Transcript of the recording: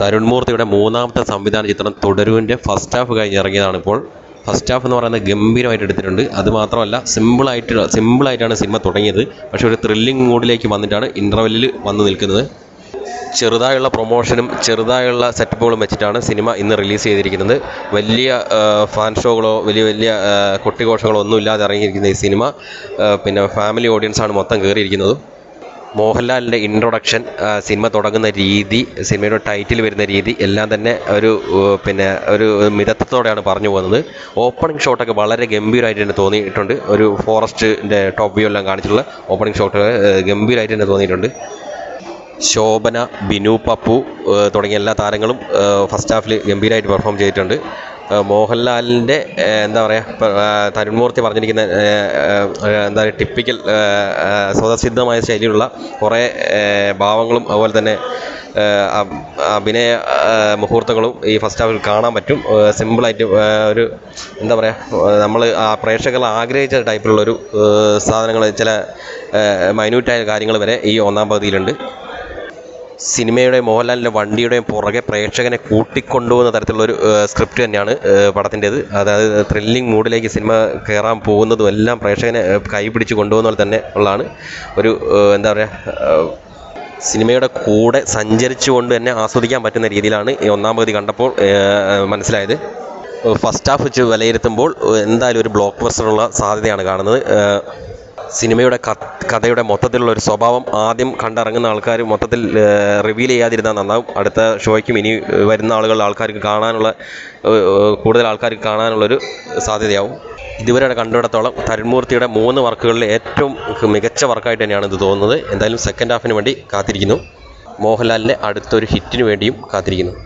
തരുൺമൂർത്തിയുടെ മൂന്നാമത്തെ സംവിധാന ചിത്രം തുടരുവിന്റെ ഫസ്റ്റ് ഹാഫ് കഴിഞ്ഞ് ഇറങ്ങിയതാണ് ഇപ്പോൾ. ഫസ്റ്റ് ഹാഫ് എന്ന് പറയുന്നത് ഗംഭീരമായിട്ട് എടുത്തിട്ടുണ്ട്. അത് മാത്രമല്ല സിമ്പിളായിട്ട് സിമ്പിളായിട്ടാണ് സിനിമ തുടങ്ങിയത്. പക്ഷേ ഒരു ത്രില്ലിംഗ് മൂഡിലേക്ക് വന്നിട്ടാണ് ഇന്റർവെല്ലിൽ വന്ന് നിൽക്കുന്നത്. ചെറുതായുള്ള പ്രൊമോഷനും ചെറുതായുള്ള സെറ്റപ്പുകളും വെച്ചിട്ടാണ് സിനിമ ഇന്ന് റിലീസ് ചെയ്തിരിക്കുന്നത്. വലിയ ഫാൻ ഷോകളോ വലിയ വലിയ കൊട്ടിഘോഷങ്ങളോ ഒന്നും ഇല്ലാതെ ഇറങ്ങിയിരിക്കുന്ന ഈ സിനിമ പിന്നെ ഫാമിലി ഓഡിയൻസാണ് മൊത്തം കയറിയിരിക്കുന്നത് മോഹൻലാലിന്റെ ഇൻട്രൊഡക്ഷൻ സിനിമ തുടങ്ങുന്ന രീതി സിനിമയുടെ ടൈറ്റിൽ വരുന്ന രീതി എല്ലാം തന്നെ ഒരു പിന്നെ ഒരു മിതത്വത്തോടെയാണ് പറഞ്ഞു പോകുന്നത്. ഓപ്പണിംഗ് ഷോട്ടൊക്കെ വളരെ ഗംഭീരമായിട്ട് തന്നെ തോന്നിയിട്ടുണ്ട്. ഒരു ഫോറസ്റ്റിന്റെ ടോപ്പ് വ്യൂ എല്ലാം കാണിച്ചിട്ടുള്ള ഓപ്പണിംഗ് ഷോട്ട് ഗംഭീരമായിട്ട് തന്നെ തോന്നിയിട്ടുണ്ട്. ശോഭന ബിനു പപ്പു തുടങ്ങിയ എല്ലാ താരങ്ങളും ഫസ്റ്റ് ഹാഫിൽ ഗംഭീരമായിട്ട് പെർഫോം ചെയ്തിട്ടുണ്ട്. മോഹൻലാലിന്റെ എന്താ പറയുക തരുൺമൂർത്തി പറഞ്ഞിരിക്കുന്ന എന്താ പറയുക ടിപ്പിക്കൽ സ്വതസിദ്ധമായ ശൈലിയുള്ള കുറേ ഭാവങ്ങളും അതുപോലെ തന്നെ അഭിനയ മുഹൂർത്തങ്ങളും ഈ ഫസ്റ്റ് ഹാഫിൽ കാണാൻ പറ്റും. സിമ്പിളായിട്ട് ഒരു എന്താ പറയുക നമ്മൾ ആ പ്രേക്ഷകർ ആഗ്രഹിച്ച ടൈപ്പിലുള്ളൊരു സാധനങ്ങൾ ചില മൈന്യൂട്ടായ കാര്യങ്ങൾ വരെ ഈ ഒന്നാം പകുതിയിലുണ്ട്. സിനിമയുടെ മോഹൻലാലിന്റെ വണ്ടിയുടെയും പുറകെ പ്രേക്ഷകനെ കൂട്ടിക്കൊണ്ടുപോകുന്ന തരത്തിലുള്ളൊരു സ്ക്രിപ്റ്റ് തന്നെയാണ് പടത്തിന്റെത് അതായത് ത്രില്ലിംഗ് മൂഡിലേക്ക് സിനിമ കയറാൻ പോകുന്നതും എല്ലാം പ്രേക്ഷകനെ കൈപിടിച്ച് കൊണ്ടുപോകുന്ന പോലെ തന്നെ ഉള്ളതാണ്. ഒരു എന്താ പറയുക സിനിമയുടെ കൂടെ സഞ്ചരിച്ചുകൊണ്ട് തന്നെ ആസ്വദിക്കാൻ പറ്റുന്ന രീതിയിലാണ് ഈ ഒന്നാം പകുതി കണ്ടപ്പോൾ മനസ്സിലായത്. ഫസ്റ്റ് ഹാഫ് വെച്ച് വിലയിരുത്തുമ്പോൾ എന്തായാലും ഒരു ബ്ലോക്ക് ബസ്റ്ററുള്ള സാധ്യതയാണ് കാണുന്നത്. സിനിമയുടെ കഥയുടെ മൊത്തത്തിലുള്ള ഒരു സ്വഭാവം ആദ്യം കണ്ടിറങ്ങുന്ന ആൾക്കാർ മൊത്തത്തിൽ റിവീൽ ചെയ്യാതിരുന്നാൽ നന്നാവും. അടുത്ത ഷോയ്ക്കും ഇനി വരുന്ന ആളുകൾ ആൾക്കാർക്ക് കാണാനുള്ള കൂടുതൽ ആൾക്കാർക്ക് കാണാനുള്ളൊരു സാധ്യതയാവും. ഇതുവരെ കണ്ടിടത്തോളം തരുൺമൂർത്തിയുടെ മൂന്ന് വർക്കുകളിൽ ഏറ്റവും മികച്ച വർക്കായിട്ട് തന്നെയാണ് ഇത് തോന്നുന്നത്. എന്തായാലും സെക്കൻഡ് ഹാഫിന് വേണ്ടി കാത്തിരിക്കുന്നു. മോഹൻലാലിന്റെ അടുത്തൊരു ഹിറ്റിന് വേണ്ടിയും കാത്തിരിക്കുന്നു.